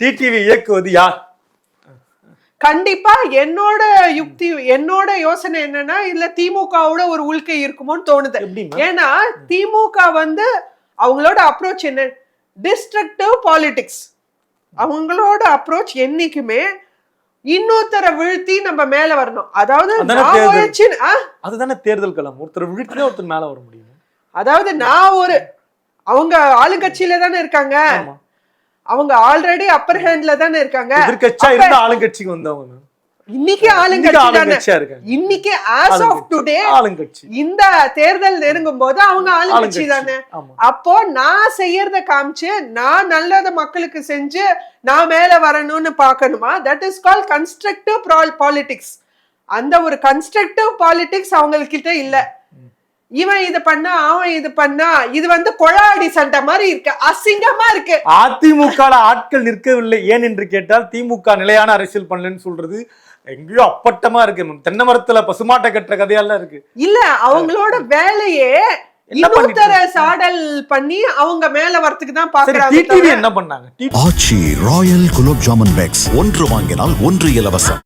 TTV இயக்குவது யார்? கண்டிப்பா என்னோட யுக்தி என்னோட யோசனை என்னன்னா இல்ல திமுகவோட ஒரு உள்கை இருக்குமோன்னு தோணுது. ஏன்னா திமுக வந்து அவங்களோட அப்ரோச் என்ன? டிஸ்ட்ரக்டிவ் பாலிடிக்ஸ் அவங்களோட அப்ரோச் என்னைக்குமே இன்னொருத்தரை வீழ்த்தி நம்ம மேல வரணும். அதாவது அதுதானே தேர்தல். களம். ஒருத்தர் வீட்டுல ஒருத்தர் மேல வர முடியும். அதாவது நான் ஒரு அவங்க ஆளுங்கட்சியில தானே இருக்காங்க. அவங்க ஆல்ரெடி அப்பர் ஹேண்ட்ல தானே இருக்காங்க. எதிர்க்கட்சியா அப்ப- இருந்த ஆளுங்கட்சிக்கு வந்தவங்க. இன்னைக்கு ஆளுங்கட்சி இன்னைக்கு ஆஸ் ஆஃப் டுடே ஆளுங்கட்சி. இந்த தேர்தல் நெருங்கும் போது அவங்க ஆளுங்கட்சி தானே. அப்போ நான் செய்யறத காமிச்சு நான் நல்லத மக்களுக்கு செஞ்சு நான் மேல வரணும்னு பார்க்கணுமா? That is call constructive politics அந்த ஒரு கன்ஸ்ட்ரக்டிவ் பாலிடிக்ஸ் அவங்கக்கிட்ட இல்ல. இவன் இது பண்ணா அவன் இது பண்ணா இது வந்து கொழாடி சண்டை மாதிரி இருக்கு அசிங்கமா இருக்கு. அதிமுக ஆட்கள் நிற்கவில்லை. ஏன் என்று கேட்டால் திமுக நிலையான அரசியல் பண்ணலன்னு சொல்றது எங்கேயோ அப்பட்டமா இருக்கு. தென்னை மரத்துல பசுமாட்டை கட்டுற கதையெல்லாம் இருக்கு. இல்ல அவங்களோட வேலையே இன்னொருத்தர சாடல் பண்ணி அவங்க மேல வரத்துக்கு தான் பாக்குறாங்க என்ன பண்ணாங்க? டி- ஆச்சி ராயல் குலோப் ஜாமுன் பேக்ஸ். ஒன்று வாங்கினால் ஒன்று இலவசம்.